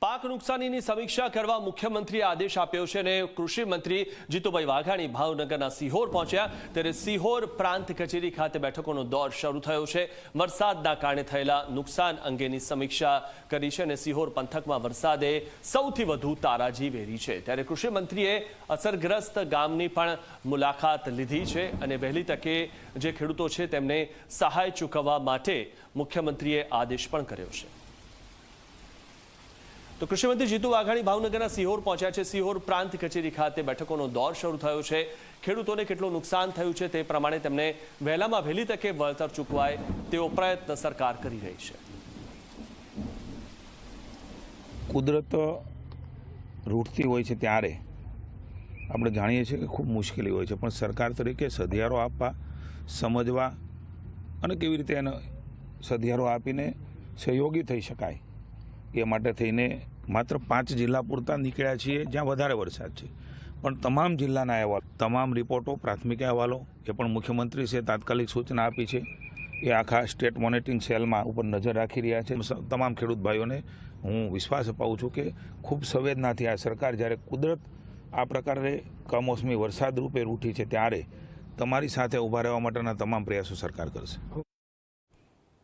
પાક નુકસાનીની સમીક્ષા કરવા મુખ્યમંત્રીએ આદેશ આપ્યો છે અને કૃષિ મંત્રી જીતુભાઈ વાઘાણી ભાવનગરના સિહોર પહોંચ્યા. ત્યારે સિહોર પ્રાંત કચેરી ખાતે બેઠકોનો દોર શરૂ થયો છે. વરસાદના કારણે થયેલા નુકસાન અંગેની સમીક્ષા કરી છે અને સિહોર પંથકમાં વરસાદે સૌથી વધુ તારાજી વેરી છે. ત્યારે કૃષિ મંત્રીએ અસરગ્રસ્ત ગામની પણ મુલાકાત લીધી છે અને વહેલી તકે જે ખેડૂતો છે તેમને સહાય ચૂકવવા માટે મુખ્યમંત્રીએ આદેશ પણ કર્યો છે. તો કૃષિમંત્રી જીતુ વાઘાણી ભાવનગરના સિહોર પહોંચ્યા છે. સિહોર પ્રાંત કચેરી ખાતે બેઠકોનો દોર શરૂ થયો છે. ખેડૂતોને કેટલું નુકસાન થયું છે તે પ્રમાણે તેમને વહેલામાં વહેલી તકે વળતર ચૂકવાય તેવો પ્રયત્ન સરકાર કરી રહી છે. કુદરત રૂટતી હોય છે ત્યારે આપણે જાણીએ છીએ કે ખૂબ મુશ્કેલી હોય છે. પણ સરકાર તરીકે સધિયારો આપવા, સમજવા અને કેવી રીતે એને સધિયારો આપીને સહયોગી થઈ શકાય એ માટે થઈને માત્ર પાંચ જિલ્લા પૂરતા નીકળ્યા છીએ, જ્યાં વધારે વરસાદ છે. પણ તમામ જિલ્લાના અહેવાલ, તમામ રિપોર્ટો, પ્રાથમિક અહેવાલો એ પણ મુખ્યમંત્રીશ્રીએ તાત્કાલિક સૂચના આપી છે. એ આખા સ્ટેટ મોનિટરિંગ સેલમાં ઉપર નજર રાખી રહ્યા છે. તમામ ખેડૂત ભાઈઓને હું વિશ્વાસ અપાવું છું કે ખૂબ સંવેદનાથી આ સરકાર જ્યારે કુદરત આ પ્રકારે કમોસમી વરસાદ રૂપે રૂઠી છે ત્યારે તમારી સાથે ઊભા રહેવા માટેના તમામ પ્રયાસો સરકાર કરશે.